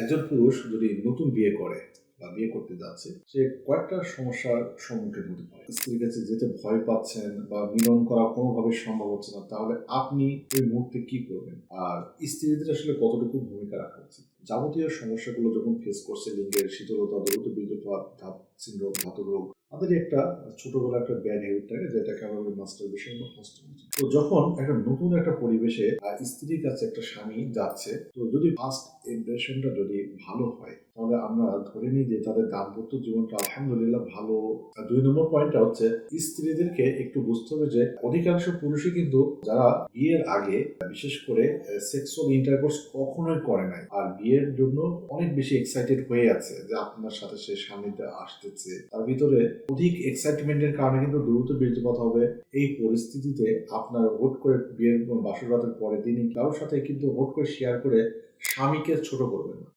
একজন পুরুষ যদি নতুন বিয়ে করে বা বিয়ে করতে যাচ্ছে, সে কয়েকটা সমস্যার সম্মুখীন হতে পারে। স্ত্রীর কাছে যেতে ভয় পাচ্ছেন বা মিলন করা কোনোভাবে সম্ভব হচ্ছে না, তাহলে আপনি ওই মুহূর্তে কি করবেন? আর স্ত্রীদের আসলে কতটুকু ভূমিকা রাখা উচিত? যাবতীয় সমস্যাগুলো যখন ফেস করছে, লিঙ্গের শীতলতা, দ্রুত বীর্যপাত ধাপ সিন্ড্রোম ধাতু রোগ, তাদের একটা ছোটবেলা একটা ব্যাড হ্যাবিট থাকে, যেটাকে আমরা মাস্টার বিষয় তো যখন একটা নতুন একটা পরিবেশে স্ত্রীর কাছে একটা স্বামী যাচ্ছে, তো যদি ফার্স্ট ইমপ্রেশনটা যদি ভালো হয় তাহলে আমরা ধরে নিই যে তাদের দাম্পত্য জীবনটা আলহামদুলিল্লাহ ভালো। দুই নম্বর পয়েন্টটা হচ্ছে, স্ত্রীদেরকে একটু বুঝতে হবে যে অধিকাংশ পুরুষই কিন্তু যারা বিয়ের আগে, বিশেষ করে সেক্সুয়াল ইন্টারকোর্স কখনোই করে নাই। আর বিয়ের জন্য অনেক বেশি এক্সাইটেড হয়ে আছে যে আপনার সাথে সে স্বামীতে আসতেছে। তার ভিতরে অধিক এক্সাইটমেন্টের কারণে কিন্তু দ্রুত বীর্যপাত হবে। এই পরিস্থিতিতে আপনার হুট করে বিয়ের বাসর রাতের পরে তিনি কারোর সাথে কিন্তু হুট করে শেয়ার করে স্বামীকে ছোট করবেন